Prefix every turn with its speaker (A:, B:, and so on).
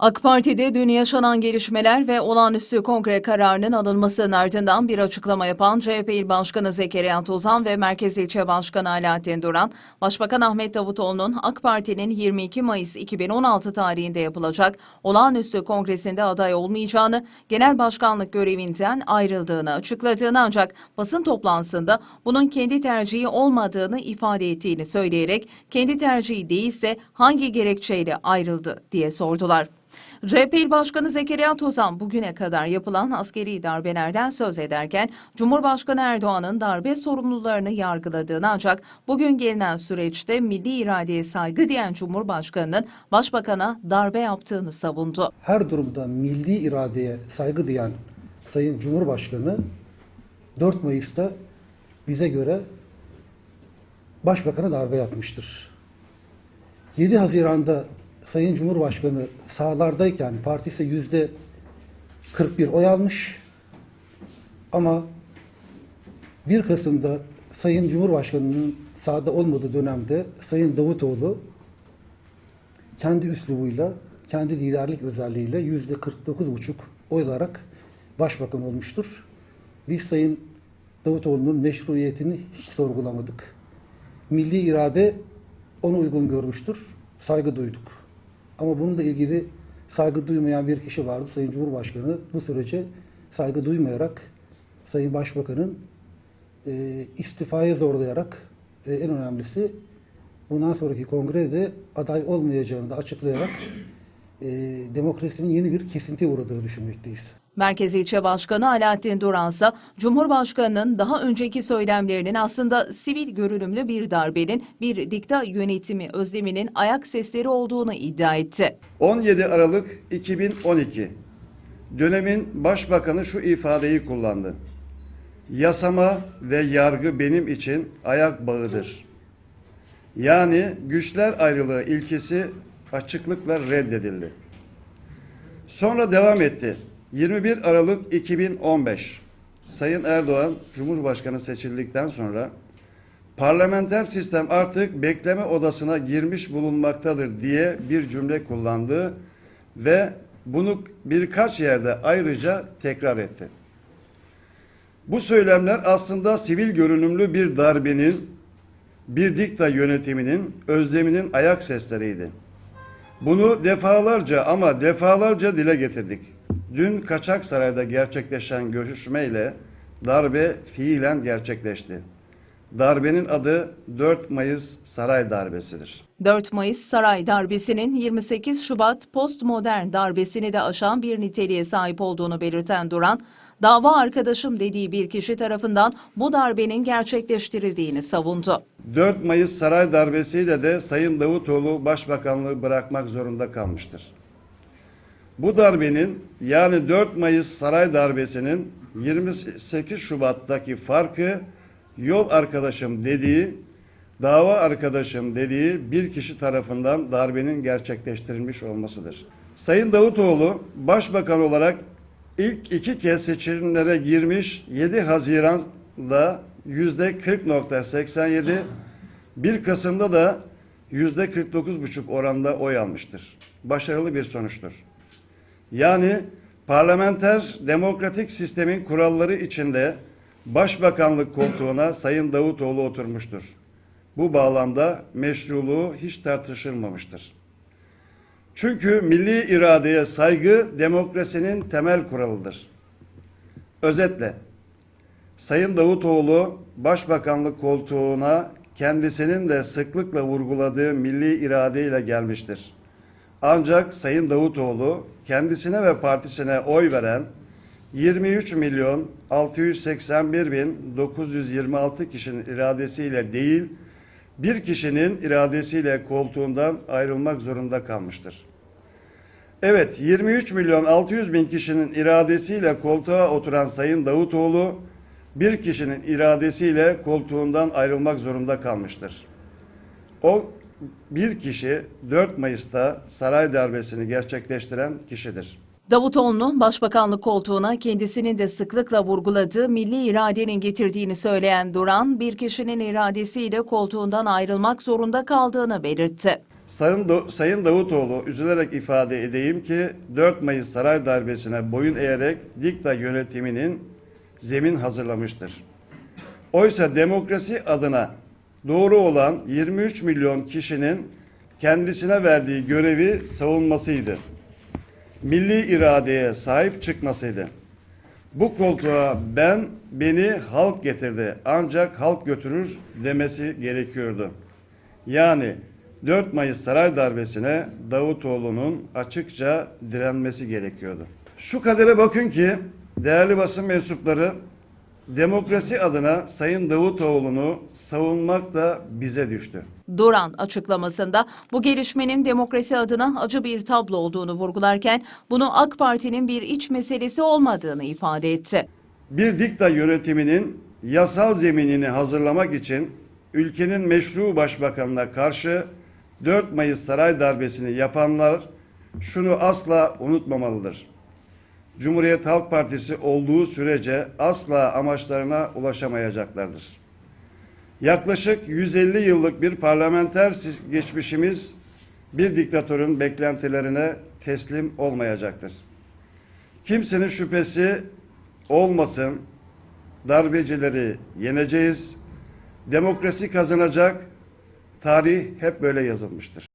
A: AK Parti'de dün yaşanan gelişmeler ve olağanüstü kongre kararının alınmasının ardından bir açıklama yapan CHP İl Başkanı Zekeriya Tozan ve Merkez İlçe Başkanı Alaaddin Duran, Başbakan Ahmet Davutoğlu'nun AK Parti'nin 22 Mayıs 2016 tarihinde yapılacak olağanüstü kongresinde aday olmayacağını, genel başkanlık görevinden ayrıldığını açıkladığını ancak basın toplantısında bunun kendi tercihi olmadığını ifade ettiğini söyleyerek kendi tercihi değilse hangi gerekçeyle ayrıldı diye sordular. CHP İl Başkanı Zekeriya Tozan bugüne kadar yapılan askeri darbelerden söz ederken Cumhurbaşkanı Erdoğan'ın darbe sorumlularını yargıladığını ancak bugün gelinen süreçte milli iradeye saygı diyen Cumhurbaşkanı'nın Başbakan'a darbe yaptığını savundu.
B: her durumda milli iradeye saygı duyan Sayın Cumhurbaşkanı 4 Mayıs'ta bize göre Başbakan'a darbe yapmıştır. 7 Haziran'da Sayın Cumhurbaşkanı sağlardayken partisi yüzde 41 oy almış ama 1 Kasım'da Sayın Cumhurbaşkanı'nın sağda olmadığı dönemde Sayın Davutoğlu kendi üslubuyla, kendi liderlik özelliğiyle yüzde 49,5 oy alarak başbakan olmuştur. Biz Sayın Davutoğlu'nun meşruiyetini hiç sorgulamadık. Milli irade onu uygun görmüştür, saygı duyduk. Ama bununla ilgili saygı duymayan bir kişi vardı. Sayın Cumhurbaşkanı bu sürece saygı duymayarak Sayın Başbakan'ın e, istifaya zorlayarak e, en önemlisi bundan sonraki kongrede aday olmayacağını da açıklayarak e, demokrasinin yeni bir kesintiye uğradığını düşünmekteyiz.
A: Merkez İlçe Başkanı Alaaddin Duran ise Cumhurbaşkanı'nın daha önceki söylemlerinin aslında sivil görünümlü bir darbenin, bir dikta yönetimi özleminin ayak sesleri olduğunu iddia etti.
C: 17 Aralık 2012 dönemin başbakanı şu ifadeyi kullandı. Yasama ve yargı benim için ayak bağıdır. Yani güçler ayrılığı ilkesi açıklıkla reddedildi. Sonra devam etti. 21 Aralık 2015 Sayın Erdoğan Cumhurbaşkanı seçildikten sonra parlamenter sistem artık bekleme odasına girmiş bulunmaktadır diye bir cümle kullandı ve bunu birkaç yerde ayrıca tekrar etti. Bu söylemler aslında sivil görünümlü bir darbenin, bir dikta yönetiminin özleminin ayak sesleriydi. Bunu defalarca ama defalarca dile getirdik. Dün Kaçak Saray'da gerçekleşen görüşmeyle darbe fiilen gerçekleşti. Darbenin adı 4 Mayıs Saray Darbesidir.
A: 4 Mayıs saray darbesinin 28 Şubat postmodern darbesini de aşan bir niteliğe sahip olduğunu belirten Duran, dava arkadaşım dediği bir kişi tarafından bu darbenin gerçekleştirildiğini savundu.
C: 4 Mayıs saray darbesiyle de Sayın Davutoğlu başbakanlığı bırakmak zorunda kalmıştır. Bu darbenin yani 4 Mayıs saray darbesinin 28 Şubat'taki farkı yol arkadaşım dediği, dava arkadaşım dediği bir kişi tarafından darbenin gerçekleştirilmiş olmasıdır. Sayın Davutoğlu başbakan olarak ilk iki kez seçimlere girmiş 7 Haziran'da yüzde 40.87, 1 Kasım'da da yüzde 49,5 oranda oy almıştır. Başarılı bir sonuçtur. Yani parlamenter demokratik sistemin kuralları içinde başbakanlık koltuğuna Sayın Davutoğlu oturmuştur. Bu bağlamda meşruluğu hiç tartışılmamıştır. Çünkü milli iradeye saygı demokrasinin temel kuralıdır. Özetle, Sayın Davutoğlu başbakanlık koltuğuna kendisinin de sıklıkla vurguladığı milli iradeyle gelmiştir. Ancak Sayın Davutoğlu kendisine ve partisine oy veren 23 milyon 681 bin 926 kişinin iradesiyle değil, bir kişinin iradesiyle koltuğundan ayrılmak zorunda kalmıştır. Evet, 23 milyon 600 bin kişinin iradesiyle koltuğa oturan Sayın Davutoğlu, bir kişinin iradesiyle koltuğundan ayrılmak zorunda kalmıştır. O bir kişi 4 Mayıs'ta saray darbesini gerçekleştiren kişidir.
A: Davutoğlu'nun başbakanlık koltuğuna kendisinin de sıklıkla vurguladığı milli iradenin getirdiğini söyleyen Duran, bir kişinin iradesiyle koltuğundan ayrılmak zorunda kaldığını belirtti.
C: Sayın, Do- Sayın Davutoğlu üzülerek ifade edeyim ki 4 Mayıs saray darbesine boyun eğerek dikta yönetiminin zemin hazırlamıştır. Oysa demokrasi adına doğru olan 23 milyon kişinin kendisine verdiği görevi savunmasıydı. Milli iradeye sahip çıkmasıydı. Bu koltuğa ben beni halk getirdi ancak halk götürür demesi gerekiyordu. Yani 4 Mayıs saray darbesine Davutoğlu'nun açıkça direnmesi gerekiyordu. Şu kadere bakın ki değerli basın mensupları demokrasi adına Sayın Davutoğlu'nu savunmak da bize düştü.
A: Duran açıklamasında bu gelişmenin demokrasi adına acı bir tablo olduğunu vurgularken bunu AK Parti'nin bir iç meselesi olmadığını ifade etti.
C: Bir dikta yönetiminin yasal zeminini hazırlamak için ülkenin meşru başbakanına karşı 4 Mayıs saray darbesini yapanlar şunu asla unutmamalıdır. Cumhuriyet Halk Partisi olduğu sürece asla amaçlarına ulaşamayacaklardır. Yaklaşık 150 yıllık bir parlamenter geçmişimiz bir diktatörün beklentilerine teslim olmayacaktır. Kimsenin şüphesi olmasın, darbecileri yeneceğiz, demokrasi kazanacak, tarih hep böyle yazılmıştır.